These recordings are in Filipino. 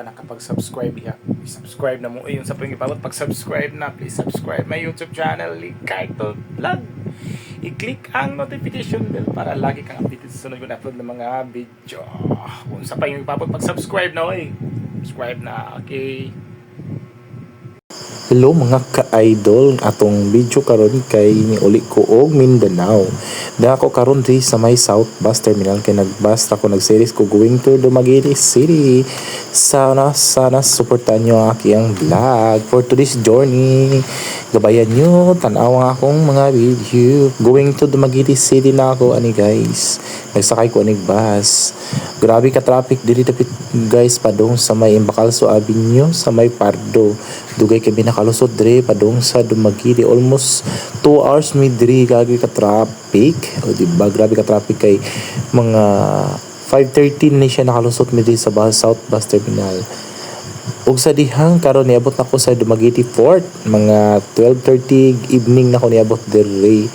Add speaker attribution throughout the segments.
Speaker 1: pa nakapag-subscribe ya. Subscribe na mo. Ayun sa pang ipabot. Pag-subscribe na, please subscribe my YouTube channel, Likarto Vlog. I-click ang notification bell para lagi kang updated sa sunod ko na-upload ng mga video. Kung sa pa yung ipabot, pag-subscribe na, oy. Subscribe na, okay?
Speaker 2: Hello mga ka-idol, atong video karon kay niuli ko og Mindanao. Da ako karon ri sa may South Bus Terminal kay nagbus ako nag-series ko going to Dumaguete City. Sana sana suportahan niyo ang aking vlog for today's journey. Gabayan niyo tan-aw akong mga video. Going to Dumaguete City na ako ani guys. Nagsakay ko ani bus. Grabe ka traffic diri dapit guys padong sa may Imbacalso Avenue sa may Pardo. Dugay kami nakalusot dre padong sa Dumaguete almost 2 hours mi diri gagi ka traffic. O di ba grabe ka traffic kay mga 5:13 ni siya nakalusot mi sa bus South Bus Terminal. Ug sa dihang karon niabot na ko sa Dumaguete Fort mga 12:30 evening na ko niabot diri.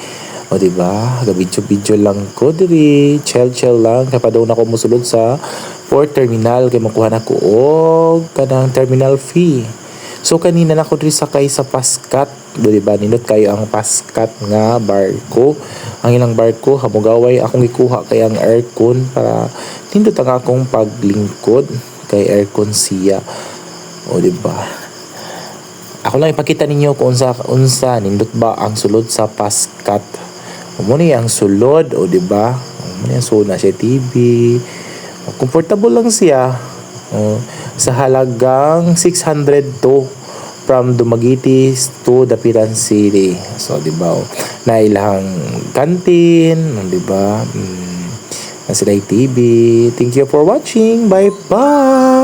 Speaker 2: O di ba? Gabidyo-bidyo lang ko diri, chill-chill lang kay daw na ko musulod sa Port Terminal kay makuha na ko og kanang terminal fee. So kanina na ko diri sakay sa Pascat, do di ba? Nindot kayo ang Pascat nga barko. Ang ilang barko hamugaway akong gikuha kay ang aircon para nindot ang akong paglingkod kay aircon siya. O di ba? Ako lang ipakita ninyo kung unsa unsa nindot ba ang sulod sa Pascat. Mo ni ang sulod o di ba? Mo ni ang suna siya TV. Comfortable lang siya. O, sa halagang 600 to from Dumaguete to Dapitan City. So, di ba? o, Na ilang kantin, di ba? Mm, na sila TV. Thank you for watching. Bye-bye!